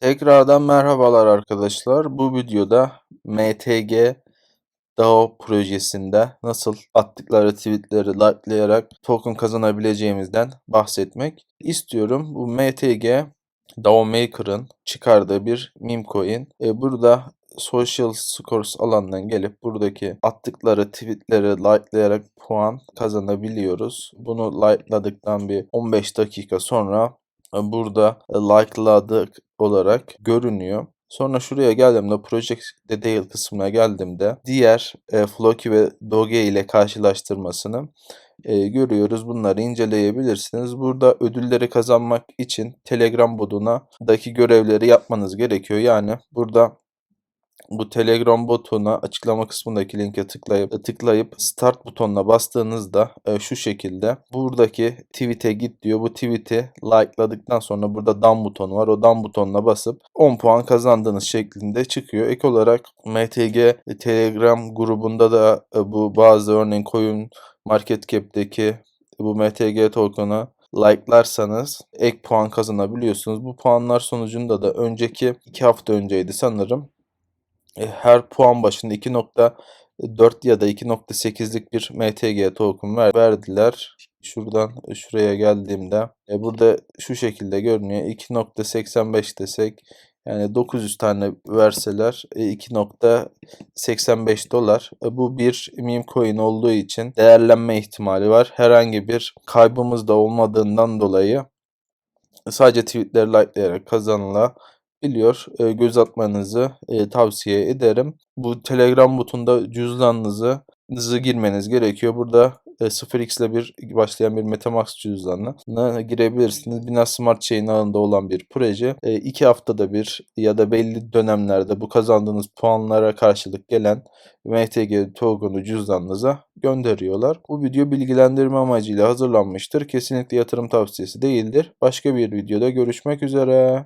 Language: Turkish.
Tekrardan merhabalar arkadaşlar. Bu videoda MTG DAO projesinde nasıl attıkları tweetleri likelayarak token kazanabileceğimizden bahsetmek istiyorum. Bu MTG DAO Maker'ın çıkardığı bir meme coin. E, burada Social Scores alanından gelip buradaki attıkları tweetleri likelayarak puan kazanabiliyoruz. Bunu likeladıktan bir 15 dakika sonra e, burada likeladık olarak görünüyor. Sonra şuraya geldiğimde Project Detail kısmına geldiğimde diğer e, Floki ve Doge ile karşılaştırmasını e, görüyoruz. Bunları inceleyebilirsiniz. Burada ödülleri kazanmak için Telegram botuna daki görevleri yapmanız gerekiyor. Yani burada bu Telegram botuna açıklama kısmındaki linke tıklayıp tıklayıp start butonuna bastığınızda e, şu şekilde buradaki tweet'e git diyor. Bu tweet'i likeladıktan sonra burada down butonu var. O down butonuna basıp 10 puan kazandığınız şeklinde çıkıyor. Ek olarak MTG Telegram grubunda da e, bu bazı örneğin coin market cap'teki bu MTG token'ı like'larsanız ek puan kazanabiliyorsunuz. Bu puanlar sonucunda da önceki 2 hafta önceydi sanırım e, her puan başında 2.4 ya da 2.8'lik bir MTG token ver, verdiler. Şuradan şuraya geldiğimde e, burada şu şekilde görünüyor. 2.85 desek yani 900 tane verseler 2.85 e, dolar. E, bu bir meme coin olduğu için değerlenme ihtimali var. Herhangi bir kaybımız da olmadığından dolayı sadece tweetleri likelayarak kazanıla biliyor. E, göz atmanızı e, tavsiye ederim. Bu Telegram butunda cüzdanınızı hızlı girmeniz gerekiyor. Burada e, 0x ile bir başlayan bir Metamask cüzdanına girebilirsiniz. Binance Smart Chain ağında olan bir proje. E, iki haftada bir ya da belli dönemlerde bu kazandığınız puanlara karşılık gelen MTG token'u cüzdanınıza gönderiyorlar. Bu video bilgilendirme amacıyla hazırlanmıştır. Kesinlikle yatırım tavsiyesi değildir. Başka bir videoda görüşmek üzere.